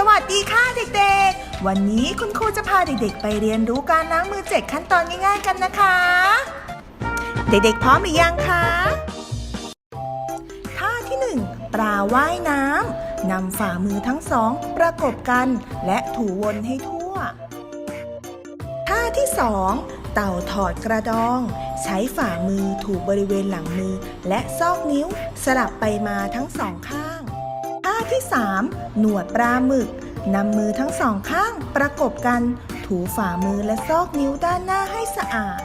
สวัสดีค่ะเด็กๆ วันนี้คุณครูจะพาเด็กๆ ไปเรียนรู้การล้างมือเจ็ดขั้นตอนง่ายๆกันนะคะ เด็กๆ พร้อมหรือยังคะท่าที่ 1 ปลาว่ายน้ำนำฝ่ามือทั้งสองประกบกัน และถูวนให้ทั่ว ท่าที่ 2 เต่าถอดกระดอง ใช้ฝ่ามือถูบริเวณหลังมือ และซอกนิ้วสลับไปมาทั้งสองข้าง ท่าที่ 3 หนวดปลาหมึกนำมือทั้งสองข้างประกบกัน ถูฝ่ามือและซอกนิ้วด้านหน้าให้สะอาด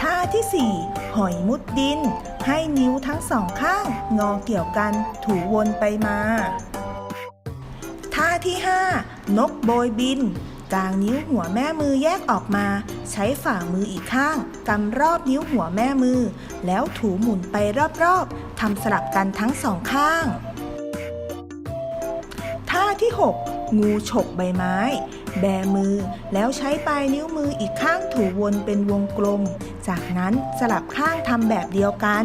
ท่าที่ 4 หอยมุดดิน ให้นิ้วทั้งสองข้าง งอเกี่ยวกัน ถูวนไปมา ท่าที่ 5 นกโบยบิน กางนิ้วหัวแม่มือแยกออกมา ใช้ฝ่ามืออีกข้างกำรอบนิ้วหัวแม่มือ แล้วถูหมุนไปรอบๆทำสลับกันทั้งสองข้าง ท่าที่ 6 งูฉกใบไม้ แบมือ แล้วใช้ปลายนิ้วมืออีกข้างถูวนเป็นวงกลม จากนั้นสลับข้างทำแบบเดียวกัน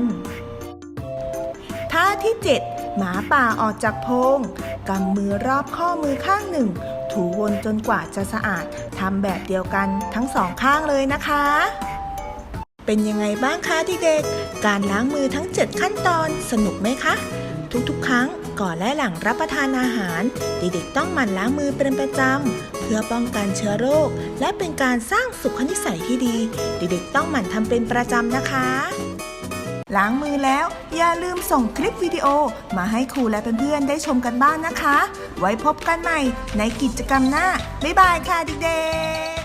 ท่าที่ 7 หมาป่าออกจากโพรงกำมือรอบข้อมือข้างหนึ่ง ถูวนจนกว่าจะสะอาดทำแบบเดียวกันทั้งสองข้างเลยนะคะ เป็นยังไงบ้างคะเด็กๆการล้างมือทั้ง 7 ขั้นตอนสนุกไหมคะ ทุกๆ ครั้งก่อนและหลังรับประทานอาหาร เด็กๆต้องหมั่นล้างมือเป็นประจำ เพื่อป้องกันเชื้อโรค และเป็นการสร้างสุขนิสัยที่ดี เด็กๆต้องหมั่นทำเป็นประจำนะคะ ล้างมือแล้วอย่าลืมส่งคลิปวิดีโอมาให้ครูและเพื่อนๆได้ชมกันบ้างนะคะ ไว้พบกันใหม่ในกิจกรรมหน้า บ๊ายบายค่ะเด็กๆ